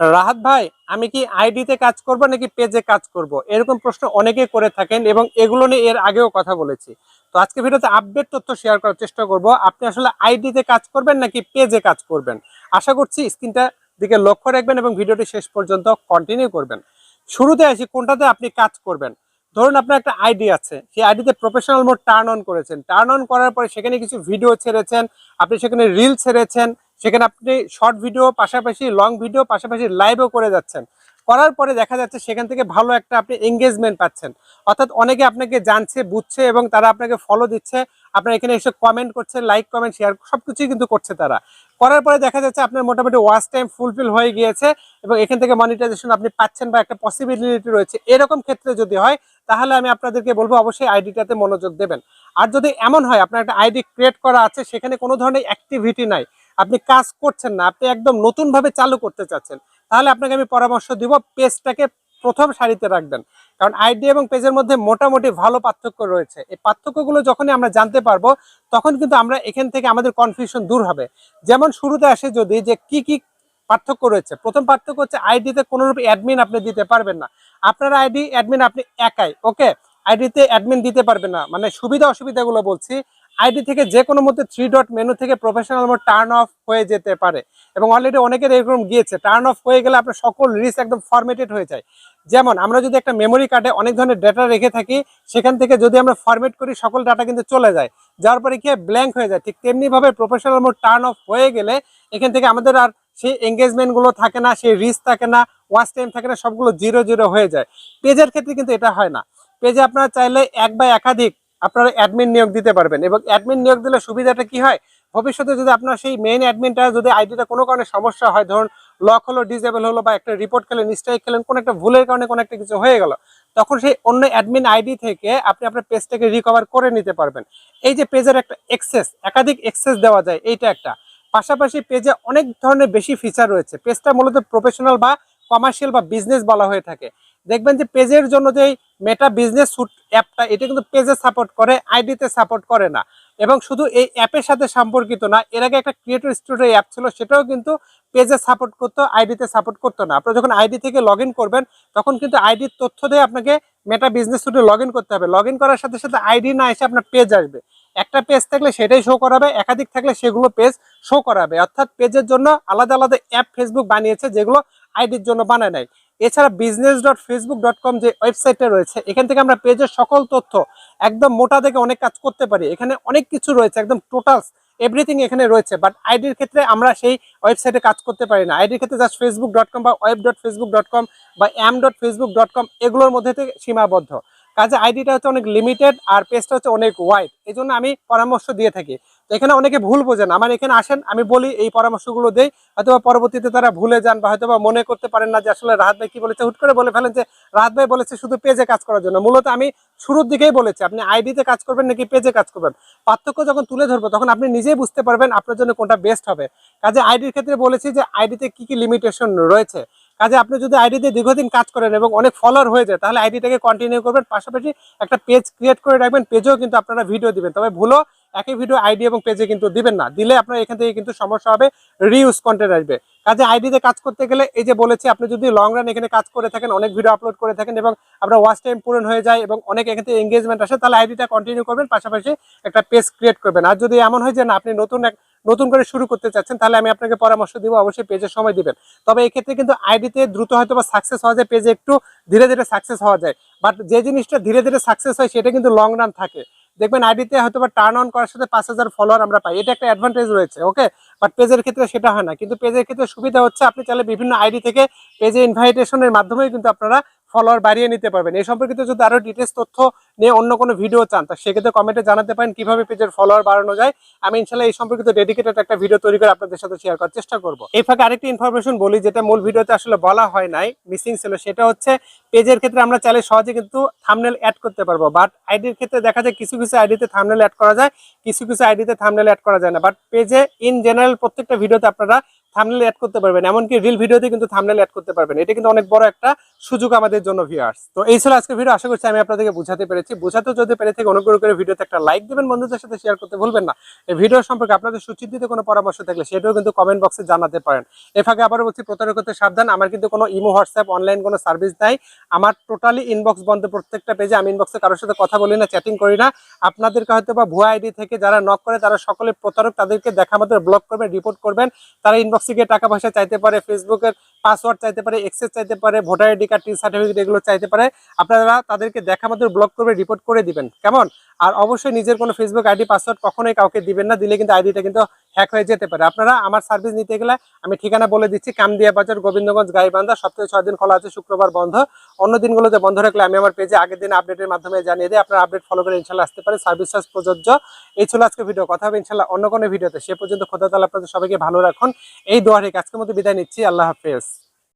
রাহাত ভাই, আমি কি আইডিতে কাজ করব নাকি পেজে কাজ করব? এরকম প্রশ্ন অনেকে করে থাকেন এবং এগুলো নিয়ে এর আগেও কথা বলেছি। তো আজকে ভিডিওতে আপডেট তথ্য শেয়ার করার চেষ্টা করব। আপনি আসলে আইডিতে কাজ করবেন নাকি পেজে কাজ করবেন? আশা করছি স্ক্রিনটা দিকে লক্ষ্য রাখবেন এবং ভিডিওটি শেষ পর্যন্ত কন্টিনিউ করবেন। শুরুতে আসি, কোনটাতে আপনি কাজ করবেন? ধরুন আপনার একটা আইডি আছে, সেই আইডিতে প্রফেশনাল মোড টার্ন অন করেছেন। টার্ন অন করার পরে সেখানে কিছু ভিডিও ছেড়েছেন, আপনি সেখানে রিল ছেড়েছেন সেখানে আপনি শর্ট ভিডিও পাশাপাশি লং ভিডিও পাশাপাশি লাইভও করে যাচ্ছেন। করার পরে দেখা যাচ্ছে সেখান থেকে ভালো একটা আপনি এঙ্গেজমেন্ট পাচ্ছেন। অর্থাৎ অনেকে আপনাকে জানছে, বুঝছে এবং তারা আপনাকে ফলো দিচ্ছে। আপনার এখানে এসে কমেন্ট করছে লাইক কমেন্ট শেয়ার সবকিছুই কিন্তু করছে তারা। করার পরে দেখা যাচ্ছে আপনার মোটামুটি ওয়াচ টাইম ফুলফিল হয়ে গিয়েছে এবং এখান থেকে মনিটাইজেশন আপনি পাচ্ছেন বা একটা পসিবিলিটি রয়েছে। এরকম ক্ষেত্রে যদি হয়, তাহলে আমি আপনাদেরকে বলব অবশ্যই আইডিটাতে মনোযোগ দেবেন। আর যদি এমন হয়, আপনার একটা আইডি ক্রিয়েট করা আছে, সেখানে কোনো ধরনের অ্যাক্টিভিটি নাই। আপনি কাজ করছেন না, আপনি একদম নতুনভাবে চালু করতে চাচ্ছেন, তাহলে আপনাকে আমি পরামর্শ দিব পেজটাকে প্রথম সারিতে রাখবেন। কারণ আইডি এবং পেজের মধ্যে মোটামুটি ভালো পার্থক্য রয়েছে। এই পার্থক্যগুলো যখনই আমরা জানতে পারব, তখন কিন্তু আমরা এখান থেকে আমাদের কনফিউশন দূর হবে। যেমন শুরুতে আসে যদি যে কি কি পার্থক্য রয়েছে, প্রথম পার্থক্য হচ্ছে আইডিতে কোনোরূপ অ্যাডমিন আপনি দিতে পারবেন না। আপনার আইডি অ্যাডমিন আপনি একাই ওকে আইডিতে অ্যাডমিন দিতে পারবেন না। মানে সুবিধা অসুবিধাগুলো বলছি আইডি থেকে যে কোনো মধ্যে থ্রি ডট মেনু থেকে প্রফেশনাল মোড টার্ন অফ হয়ে যেতে পারে। এবং অলরেডি অনেকের এরকম গিয়েছে টার্ন অফ হয়ে গেলে আপনার সকল রিস্ক একদম ফরমেটেড হয়ে যায়। যেমন, আমরা যদি একটা মেমোরি কার্ডে অনেক ধরনের ডেটা রেখে থাকি, সেখান থেকে যদি আমরা ফরমেট করি, সকল ডাটা কিন্তু চলে যায়। যার পরে কি ব্ল্যাঙ্ক হয়ে যায়। ঠিক তেমনিভাবে প্রফেশনাল মোড টার্ন অফ হয়ে গেলে এখান থেকে আমাদের আর সেই এঙ্গেজমেন্টগুলো থাকে না, সেই রিস্ক থাকে না ওয়াচ টাইম থাকে না, সবগুলো জিরো জিরো হয়ে যায়। পেজের ক্ষেত্রে কিন্তু এটা হয় না। পেজে আপনারা চাইলে এক বা একাধিক আপনারা অ্যাডমিন নিয়োগ দিতে পারবেন এবং অ্যাডমিন নিয়োগ দিলে সুবিধাটা কি হয়? ভবিষ্যতে যদি আপনার সেই মেইন অ্যাডমিনটা যদি আইডিটা কোনো কারণে সমস্যা হয়, ধরুন লক হলো ডিজেবল হলো বা একটা রিপোর্ট খেলেন স্ট্রাইক খেলেন, কোনো একটা ভুলের কারণে কোনো একটা কিছু হয়ে গেল, তখন সেই অন্য অ্যাডমিন আইডি থেকে আপনি আপনার পেজটাকে রিকভার করে নিতে পারবেন। এই যে পেজের একটা এক্সেস একাধিক এক্সেস দেওয়া যায়, এইটা একটা। পাশাপাশি পেজে অনেক ধরনের বেশি ফিচার রয়েছে। পেজটা মূলত প্রফেশনাল বা কমার্শিয়াল বা বিজনেস বলা হয়ে থাকে। দেখবেন যে পেজের জন্য যে মেটা বিজনেস সুট অ্যাপটা, এটা কিন্তু পেজে সাপোর্ট করে আইডিতে সাপোর্ট করে না। এবং শুধু এই অ্যাপের সাথে সম্পর্কিত না, এর আগে একটা ক্রিয়েটর স্টুডিও অ্যাপ ছিল, সেটাও কিন্তু পেজে সাপোর্ট করতো আইডিতে সাপোর্ট করতো না। আপনারা যখন আইডি থেকে লগ করবেন, তখন কিন্তু আইডির তথ্য দিয়ে আপনাকে মেটা বিজনেস সুটে লগ করতে হবে। লগ করার সাথে সাথে আইডি না এসে আপনার পেজ আসবে। একটা পেজ থাকলে সেটাই শো করাবে, একাধিক থাকলে সেগুলো পেজ শো করাবে। অর্থাৎ পেজের জন্য আলাদা আলাদা অ্যাপ ফেসবুক বানিয়েছে যেগুলো আইডির জন্য বানায় নাই। এছাড়া business dot Facebook dot com যে ওয়েবসাইটটা রয়েছে, এখান থেকে আমরা পেজের সকল তথ্য একদম মোটা থেকে অনেক কাজ করতে পারি। এখানে অনেক কিছু রয়েছে, একদম টোটালস এভরিথিং এখানে রয়েছে। বাট আইডির ক্ষেত্রে আমরা সেই ওয়েবসাইটে কাজ করতে পারি না। আইডির ক্ষেত্রে জাস্ট ফেসবুক ডট কম বা web dot Facebook dot com বা M dot Facebook dot com এগুলোর মধ্যে থেকে সীমাবদ্ধ। কাজে আইডিটা হচ্ছে অনেক লিমিটেড আর পেজটা হচ্ছে অনেক ওয়াইড এই জন্য আমি পরামর্শ দিয়ে থাকি। তো এখানে অনেকে ভুল বোঝেন। আমার এখানে আসেন, আমি বলি এই পরামর্শগুলো দেই। হয়তোবা পরবর্তীতে তারা ভুলে যান বা হয়তোবা মনে করতে পারেন না যে আসলে রাহাত ভাই কি বলেছে। হুট করে বলে ফেলেন যে রাহাত ভাই বলেছে শুধু পেজে কাজ করার জন্য। মূলত আমি শুরুর দিকেই বলেছি, আপনি আইডিতে কাজ করবেন নাকি পেজে কাজ করবেন? পার্থক্য যখন তুলে ধরবো, তখন আপনি নিজেই বুঝতে পারবেন আপনার জন্য কোনটা বেস্ট হবে। কাজে আইডির ক্ষেত্রে বলেছি যে আইডিতে কি কি লিমিটেশন রয়েছে। কাজে আপনি যদি আইডিতে দীর্ঘদিন কাজ করেন এবং অনেক ফলোয়ার হয়ে যায়, তাহলে আইডিটাকে কন্টিনিউ করবেন। পাশাপাশি একটা পেজ ক্রিয়েট করে রাখবেন পেজেও কিন্তু আপনারা ভিডিও দিবেন। তবে ভুলো একই ভিডিও আইডি এবং পেজে কিন্তু দিবেন না। দিলে আপনার এখান থেকে কিন্তু সমস্যা হবে রিউজ কন্টেন্ট আসবে। কাজে আইডিতে কাজ করতে গেলে এই যে বলেছি, আপনি যদি লং রান এখানে কাজ করে থাকেন, অনেক ভিডিও আপলোড করে থাকেন এবং আপনার ওয়াচ টাইম পূরণ হয়ে যায় এবং অনেক এখান থেকে এঙ্গেজমেন্ট আসে, তাহলে আইডিটা কন্টিনিউ করবেন, পাশাপাশি একটা পেজ ক্রিয়েট করবেন। আর যদি এমন হয় যে না, আপনি নতুন এক নতুন করে শুরু করতে চাচ্ছেন, তাহলে আমি আপনাকে পরামর্শ দিব, অবশ্যই পেজের সময় দিবেন। তবে এই ক্ষেত্রে কিন্তু আইডিতে দ্রুত হয়তো বা সাকসেস হওয়া যায়, পেজে একটু ধীরে ধীরে সাকসেস হওয়া যায়। বাট যে জিনিসটা ধীরে ধীরে সাকসেস হয়, সেটা কিন্তু লং রান থাকে। দেখবেন আইডিতে হয়তো বা টার্ন অন করার সাথে পাঁচ হাজার ফলোয়ার আমরা পাই। এটা একটা অ্যাডভান্টেজ রয়েছে ওকে বাট পেজের ক্ষেত্রে সেটা হয় না। কিন্তু পেজের ক্ষেত্রে সুবিধা হচ্ছে, আপনি চাইলে বিভিন্ন আইডি থেকে পেজে ইনভাইটেশনের মাধ্যমেই কিন্তু আপনারা ফলোয়ার বাড়িয়ে নিতে পারবেন। এই সম্পর্কিত যদি আরও ডিটেলস তথ্য নিয়ে অন্য কোনো ভিডিও চান, তা সেক্ষেত্রে কমেন্টে জানাতে পারেন কীভাবে পেজের ফলোয়ার বাড়ানো যায়। আমি ইনশাল্লাহ এই সম্পর্কিত ডেডিকেটেড একটা ভিডিও তৈরি করে আপনাদের সাথে শেয়ার করার চেষ্টা করব। এই ফাঁকে আরেকটি ইনফরমেশন বলি, যেটা মূল ভিডিওতে আসলে বলা হয় নাই মিসিং ছিল, সেটা হচ্ছে পেজের ক্ষেত্রে আমরা চাইলে সহজে কিন্তু থামনেল অ্যাড করতে পারব। বাট আইডির ক্ষেত্রে দেখা যায় কিছু কিছু আইডিতে থামনেল অ্যাড করা যায়, কিছু কিছু আইডিতে থামনেল অ্যাড করা যায় না। বাট পেজে ইন জেনারেল প্রত্যেকটা ভিডিওতে আপনারা থামনেল অ্যাড করতে পারবেন, এমনকি রিল ভিডিওতে কিন্তু থামনেল অ্যাড করতে পারবেন। এটা কিন্তু অনেক বড় একটা সুযোগ আমাদের জন্য ভিউয়ার্স তো এই ছিল আজকে ভিডিও আশা করছি আমি আপনাদেরকে বুঝাতে পেরেছি। বুঝাতে যদি পেরে থেকে, অনুগ্রহ করে ভিডিওতে একটা লাইক দিবেন, বন্ধুদের সাথে শেয়ার করতে ভুলবেন না। এই ভিডিও সম্পর্কে আপনাদের সুচিন্তিত কোনো পরামর্শ থাকলে সেটাও কিন্তু কমেন্ট বক্সে জানাতে পারেন। এ ফাঁকে আবারও বলছি প্রতারক হতে সাবধান। আমার কিন্তু কোনো ইমো, হোয়াটসঅ্যাপ অনলাইন কোনো সার্ভিস নাই। আমার টোটালি ইনবক্স বন্ধ প্রত্যেকটা পেজে আমি ইনবক্সে কারোর সাথে কথা বলি না চ্যাটিং করি না। আপনাদেরকে হয়তো বা ভুয়া আইডি থেকে যারা নক করে, তারা সকলে প্রতারক। তাদেরকে দেখা মাত্র ব্লক করবেন রিপোর্ট করবেন। তারা ইনবক্সে গিয়ে টাকা পয়সা চাইতে পারে, ফেসবুকের পাসওয়ার্ড চাইতে পারে এক্সেস চাইতে পারে ভোটার আইডি কার্ড টি সার্টিফিকেট এগুলো চাইতে পারে, আপনারা তাদেরকে দেখা মাত্র ব্লক করবে রিপোর্ট করে দিবেন। কেমন? আর অবশ্যই নিজের কোনো ফেসবুক আইডি পাসওয়ার্ড কখনোই কাউকে দিবেন না, দিলে কিন্তু আইডিটা কিন্তু হ্যাক হয়ে যেতে পারে। আপনারা আমার সার্ভিস নিতে গেলে আমি ঠিকানা বলে দিচ্ছি, কামদিয়া বাজার, গোবিন্দগঞ্জ, গাইবান্ধা। সপ্তাহে ছয় দিন খোলা আছে, শুক্রবার বন্ধ। অন্য দিনগুলোতে বন্ধ রাখলে আমি আমার পেজে আগের দিন আপডেটের মাধ্যমে জানিয়ে দিই। আপনারা আপডেট ফলো করে ইনশাল্লাহ আসতে পারে সার্ভিস চার্জ প্রযোজ্য। এই ছিল আজকে ভিডিও কথা হবে ইনশাল্লাহ অন্য কোনো ভিডিওতে সে পর্যন্ত খোদা তালা আপনাদের সবাইকে ভালো রাখুন। এই দোয়ারিক আজকের মধ্যে বিদায় নিচ্ছি। আল্লাহ হাফেজ।